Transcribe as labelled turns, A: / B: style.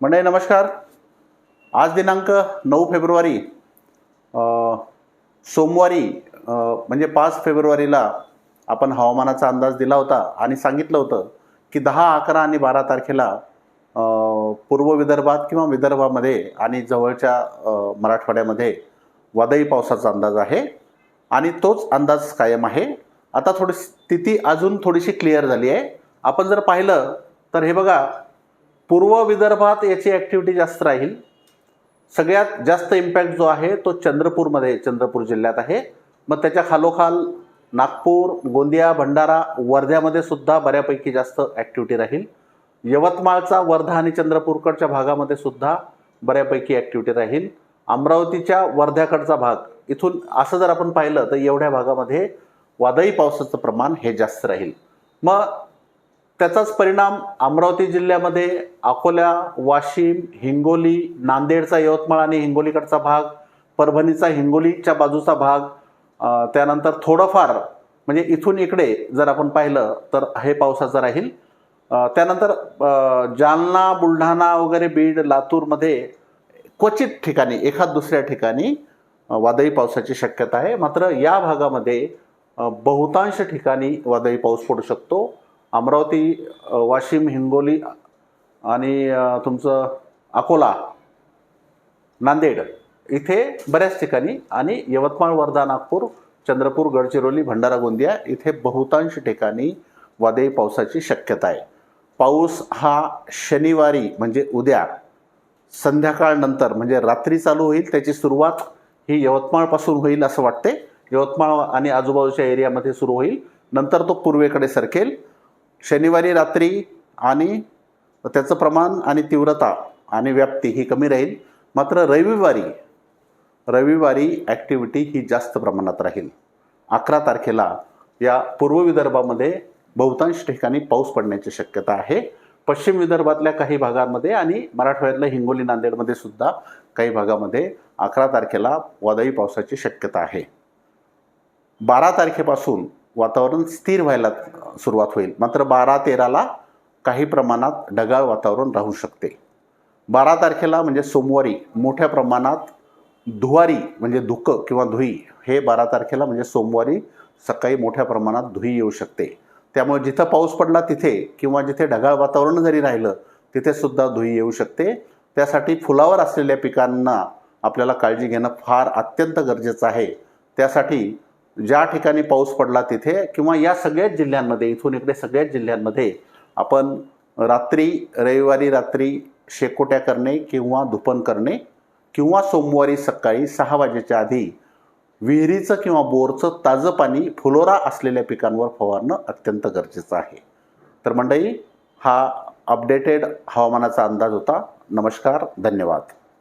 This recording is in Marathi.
A: मंडळी नमस्कार. आज दिनांक नऊ फेब्रुवारी सोमवारी म्हणजे पाच फेब्रुवारीला आपण हवामानाचा अंदाज दिला होता आणि सांगितलं होतं की दहा अकरा आणि बारा तारखेला पूर्व विदर्भात किंवा विदर्भामध्ये आणि जवळच्या मराठवाड्यामध्ये वादळी पावसाचा अंदाज आहे आणि तोच अंदाज कायम आहे. आता थोडी स्थिती अजून थोडीशी क्लिअर झाली आहे. आपण जर पाहिलं तर हे बघा पूर्व विदर्भात याची ॲक्टिव्हिटी जास्त राहील. सगळ्यात जास्त इम्पॅक्ट जो आहे तो चंद्रपूरमध्ये चंद्रपूर जिल्ह्यात आहे. मग त्याच्या खालोखाल नागपूर गोंदिया भंडारा वर्ध्यामध्ये सुद्धा बऱ्यापैकी जास्त ॲक्टिव्हिटी राहील. यवतमाळचा वर्धा आणि चंद्रपूरकडच्या भागामध्ये सुद्धा बऱ्यापैकी ॲक्टिव्हिटी राहील. अमरावतीच्या वर्ध्याकडचा भाग इथून असं जर आपण पाहिलं तर एवढ्या भागामध्ये वादळी पावसाचं प्रमाण हे जास्त राहील. मग त्याचाच परिणाम अमरावती जिल्ह्यामध्ये अकोला वाशिम हिंगोली नांदेडचा यवतमाळ आणि हिंगोलीकडचा भाग परभणीचा हिंगोलीच्या बाजूचा भाग त्यानंतर थोडंफार म्हणजे इथून इकडे जर आपण पाहिलं तर हे पावसाचं राहील. त्यानंतर जालना बुलढाणा वगैरे बीड लातूरमध्ये क्वचित ठिकाणी एखाद दुसऱ्या ठिकाणी वादळी पावसाची शक्यता आहे. मात्र या भागामध्ये बहुतांश ठिकाणी वादळी पाऊस पडू शकतो. अमरावती वाशिम हिंगोली आणि तुमचं अकोला नांदेड इथे बऱ्याच ठिकाणी आणि यवतमाळ वर्धा नागपूर चंद्रपूर गडचिरोली भंडारा गोंदिया इथे बहुतांश ठिकाणी वादळी पावसाची शक्यता आहे. पाऊस हा शनिवारी म्हणजे उद्या संध्याकाळनंतर म्हणजे रात्री चालू होईल त्याची सुरुवात ही यवतमाळपासून होईल असं वाटते. यवतमाळ आणि आजूबाजूच्या एरियामध्ये सुरू होईल. नंतर तो पूर्वेकडे सरकेल. शनिवारी रात्री आणि त्याचं प्रमाण आणि तीव्रता आणि व्याप्ती ही कमी राहील. मात्र रविवारी रविवारी ॲक्टिव्हिटी ही जास्त प्रमाणात राहील. अकरा तारखेला या पूर्व विदर्भामध्ये बहुतांश ठिकाणी पाऊस पडण्याची शक्यता आहे. पश्चिम विदर्भातल्या काही भागांमध्ये आणि मराठवाड्यातल्या हिंगोली नांदेडमध्ये सुद्धा काही भागामध्ये अकरा तारखेला वादळी पावसाची शक्यता आहे. बारा तारखेपासून वातावरण स्थिर व्हायला सुरुवात होईल. मात्र बारा तेराला काही प्रमाणात ढगाळ वातावरण राहू शकते. बारा तारखेला म्हणजे सोमवारी मोठ्या प्रमाणात धुवारी म्हणजे धुकं किंवा धुई हे बारा तारखेला म्हणजे सोमवारी सकाळी मोठ्या प्रमाणात धुई येऊ शकते. त्यामुळे जिथं पाऊस पडला तिथे किंवा जिथे ढगाळ वातावरण जरी राहिलं तिथे सुद्धा धुई येऊ शकते. त्यासाठी फुलावर असलेल्या पिकांना आपल्याला काळजी घेणं फार अत्यंत गरजेचं आहे. त्यासाठी ज्या ठिकाणी पाऊस पडला तिथे किंवा या सगळ्याच जिल्ह्यांमध्ये इथून इकडे सगळ्याच जिल्ह्यांमध्ये आपण रात्री रविवारी रात्री शेकोट्या करणे किंवा धुपन करणे किंवा सोमवारी सकाळी सहा वाजेच्या आधी विहिरीचं किंवा बोरचं ताजं पाणी फुलोरा असलेल्या पिकांवर फवारणं अत्यंत गरजेचं आहे. तर मंडळी हा अपडेटेड हवामानाचा अंदाज होता. नमस्कार धन्यवाद.